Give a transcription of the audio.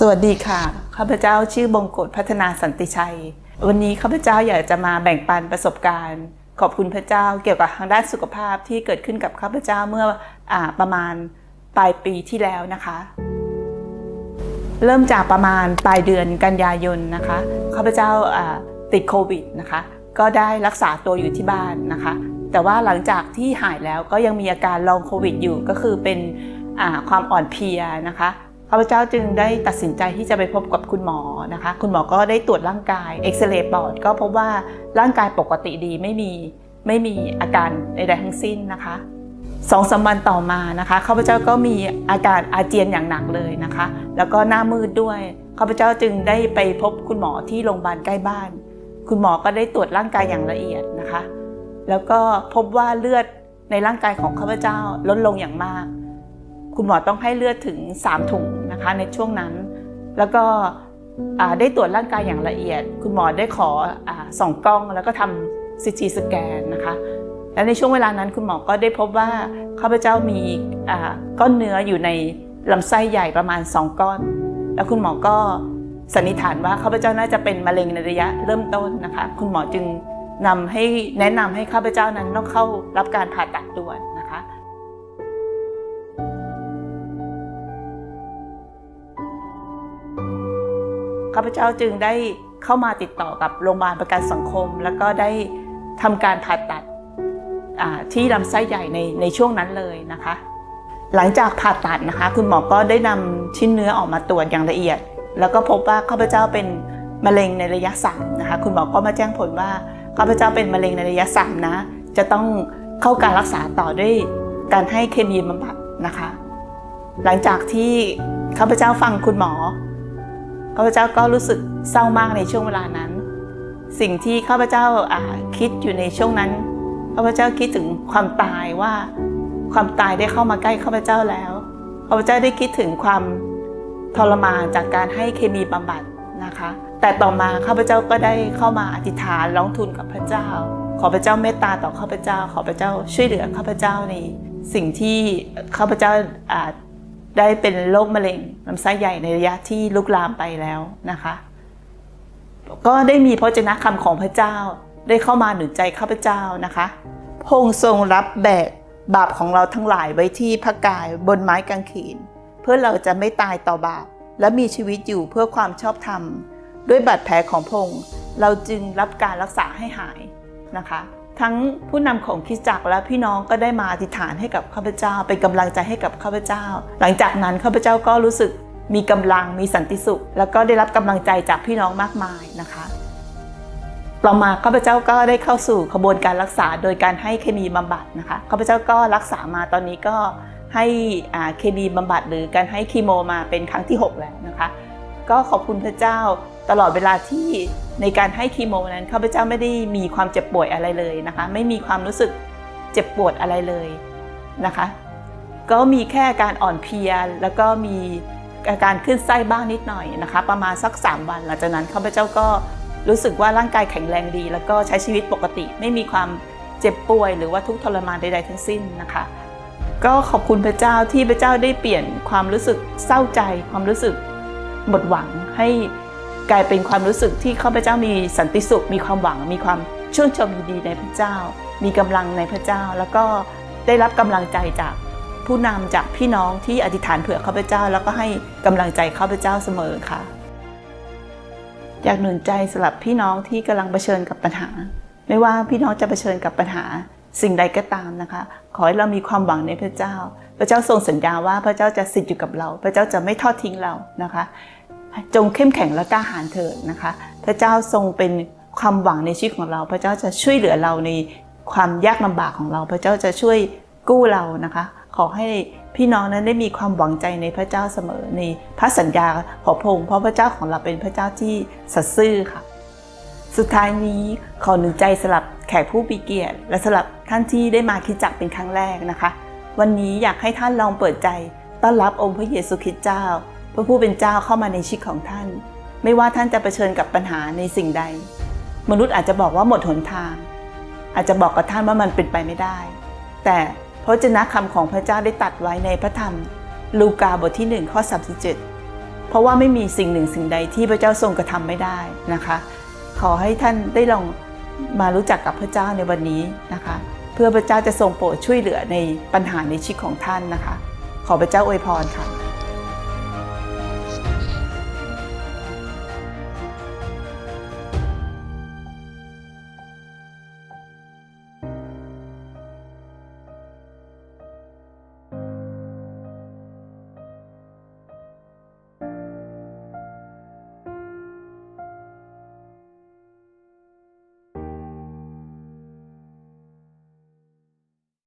สวัสดีค่ะ ข้าพเจ้าชื่อบงกฎพัฒนาสันติชัย วันนี้ข้าพเจ้าอยากจะมาแบ่งปันประสบการณ์ ขอบคุณพระเจ้าเกี่ยวกับทางด้านสุขภาพที่เกิดขึ้นกับข้าพเจ้าเมื่ออประมาณปลายปีที่แล้วนะคะ เริ่มจากประมาณปลายเดือนกันยายนนะคะ ข้าพเจ้าติดโควิดนะคะ ก็ได้รักษาตัวอยู่ที่บ้านนะคะ แต่ว่าหลังจากที่หายแล้วก็ยังมีอาการลองโควิดอยู่ก็คือเป็นความอ่อนเพลียนะคะ ข้าพเจ้าจึงได้ตัดสินใจที่จะไปพบกับคุณหมอนะคะ คุณหมอก็ได้ตรวจร่างกายเอ็กซเรย์ปอดก็พบว่าร่างกายปกติดีไม่มีไม่มีอาการใดๆทั้งสิ้นนะคะสองสามวันต่อมานะคะข้าพเจ้าก็มีอาการอาเจียนอย่างหนักเลยนะคะ แล้วก็หน้ามืดด้วยข้าพเจ้าจึงได้ไปพบคุณหมอที่โรงพยาบาลใกล้บ้าน คุณหมอก็ได้ตรวจร่างกายอย่างละเอียดนะคะ แล้วก็พบว่าเลือดในร่างกายของข้าพเจ้าลดลงอย่างมาก คุณหมอต้องให้เลือดถึง 3 ถุงนะคะในช่วงนั้น แล้วก็ได้ตรวจร่างกายอย่างละเอียด คุณหมอได้ขอส่องกล้องแล้วก็ทำซีทีสแกนนะคะ และในช่วงเวลานั้นคุณหมอก็ได้พบว่าข้าพเจ้ามีก้อนเนื้ออยู่ในลำไส้ใหญ่ประมาณ 2 ก้อน แล้วคุณหมอก็สันนิษฐานว่าข้าพเจ้าน่าจะเป็นมะเร็งในระยะเริ่มต้นนะคะ คุณหมอจึงนำให้แนะนำให้ข้าพเจ้านั้นต้องเข้ารับการผ่าตัดด่วนนะคะ ข้าพเจ้าจึงได้เข้ามาติดต่อกับโรงพยาบาลประกันสังคม แล้วก็ได้ทำการผ่าตัดที่ลำไส้ใหญ่ในในช่วงนั้นเลยนะคะ หลังจากผ่าตัดนะคะ คุณหมอก็ได้นำชิ้นเนื้อออกมาตรวจอย่างละเอียด แล้วก็พบว่าข้าพเจ้าเป็นมะเร็งในระยะสามนะคะ คุณหมอก็มาแจ้งผลว่าข้าพเจ้าเป็นมะเร็งในระยะสามนะ จะต้องเข้าการรักษาต่อด้วยการให้เคมีบำบัดนะคะ หลังจากที่ข้าพเจ้าฟังคุณหมอ ข้าพเจ้าก็รู้สึกเศร้ามากในช่วงเวลานั้น สิ่งที่ข้าพเจ้าคิดอยู่ในช่วงนั้นข้าพเจ้าคิดถึงความตายว่า ความตายได้เข้ามาใกล้ข้าพเจ้าแล้วข้าพเจ้าได้คิดถึงความทรมานจากการให้เคมีบำบัดนะคะ แต่ต่อมาข้าพเจ้าก็ได้เข้ามาอธิษฐานร้องทูลกับพระเจ้า ขอพระเจ้าเมตตาต่อข้าพเจ้า ขอพระเจ้าช่วยเหลือข้าพเจ้าในสิ่งที่ข้าพเจ้า ได้เป็นโรคมะเร็งลำไส้ใหญ่ในระยะที่ลุกลามไปแล้วนะคะ ก็ได้มีพระเจนะคำของพระเจ้าได้เข้ามาหนุนใจข้าพเจ้านะคะพงค์ทรงรับแบกบาปของเราทั้งหลายไว้ที่พระกายบนไม้กางเขนเพื่อเราจะไม่ตายต่อบาป และมีชีวิตอยู่เพื่อความชอบธรรม ด้วยบาดแผลของพงค์เราจึงรับการรักษาให้หายนะคะ ทั้งผู้นำของคริสตจักและพี่น้องก็ได้มาอธิษฐานให้กับข้าพเจ้า เป็นกำลังใจให้กับข้าพเจ้า หลังจากนั้นข้าพเจ้าก็รู้สึกมีกำลังมีสันติสุข แล้วก็ได้รับกำลังใจจากพี่น้องมากมายนะคะต่อมาข้าพเจ้าก็ได้เข้าสู่ขบวนการรักษาโดยการให้เคมีบำบัดนะคะข้าพเจ้าก็รักษามาตอนนี้ก็ให้เคมีบำบัดหรือการให้คีโมมาเป็นครั้งที่ 6 แล้วนะคะ ก็ขอบคุณพระเจ้า ตลอดเวลาที่ในการให้คีโมนั้นข้าพเจ้าไม่ได้มีความเจ็บป่วยอะไรเลยนะคะ ไม่มีความรู้สึกเจ็บปวดอะไรเลยนะคะ ก็มีแค่อาการอ่อนเพลียแล้วก็มีอาการขึ้นไส้บ้างนิดหน่อยนะคะ ประมาณสัก 3 วันหลังจากนั้นข้าพเจ้าก็รู้สึกว่าร่างกายแข็งแรงดี แล้วก็ใช้ชีวิตปกติ ไม่มีความเจ็บป่วย หรือว่าทุกข์ทรมานใดๆทั้งสิ้นนะคะ ก็ขอบคุณพระเจ้าที่พระเจ้าได้เปลี่ยนความรู้สึกเศร้าใจ ความรู้สึกหมดหวังให้ กลายเป็นความรู้สึกที่ข้าพเจ้ามีสันติสุข มีความหวัง มีความชื่นชมยินดีในพระเจ้า มีกำลังในพระเจ้า แล้วก็ได้รับกำลังใจจากผู้นำจากพี่น้องที่อธิษฐานเผื่อข้าพเจ้า แล้วก็ให้กำลังใจข้าพเจ้าเสมอค่ะ อยากหนุนใจสำหรับพี่น้องที่กำลังเผชิญกับปัญหา ไม่ว่าพี่น้องจะเผชิญกับปัญหาสิ่งใดก็ตามนะคะ ขอให้เรามีความหวังในพระเจ้า พระเจ้าทรงสัญญาว่าพระเจ้าจะสิทธิ์อยู่กับเรา พระเจ้าจะไม่ทอดทิ้งเรานะคะ จงเข้มแข็งและกล้าหาญเถิดนะคะ พระเจ้าทรงเป็นความหวังในชีวิตของเรา พระเจ้าจะช่วยเหลือเราในความยากลำบากของเรา พระเจ้าจะช่วยกู้เรานะคะ ขอให้พี่น้องนั้นได้มีความหวังใจในพระเจ้าเสมอในพระสัญญาของพระองค์เพราะพระเจ้าของเราเป็นพระเจ้าที่สัตย์ซื่อค่ะ สุดท้ายนี้ขอหนุนใจสำหรับแขกผู้มีเกียรติ และสำหรับท่านที่ได้มาคิดจักรเป็นครั้งแรกนะคะ วันนี้อยากให้ท่านลองเปิดใจ ต้อนรับองค์พระเยซูคริสต์เจ้า พระผู้เป็นเจ้าเข้ามาในชีวิตของท่าน ไม่ว่าท่านจะเผชิญกับปัญหาในสิ่งใด มนุษย์อาจจะบอกว่าหมดหนทาง อาจจะบอกกับท่านว่ามันเป็นไปไม่ได้ แต่พระเจนะคำของพระเจ้าได้ตัดไว้ในพระธรรม ลูกาบทที่ 1 ข้อ 37 เพราะว่าไม่มีสิ่งหนึ่งสิ่งใดที่พระเจ้าทรงกระทำไม่ได้นะคะ ขอให้ท่านได้ลองมารู้จักกับพระเจ้าในวันนี้นะคะ เพื่อพระเจ้าจะทรงโปรดช่วยเหลือในปัญหาในชีวิตของท่านนะคะ ขอพระเจ้าอวยพรค่ะ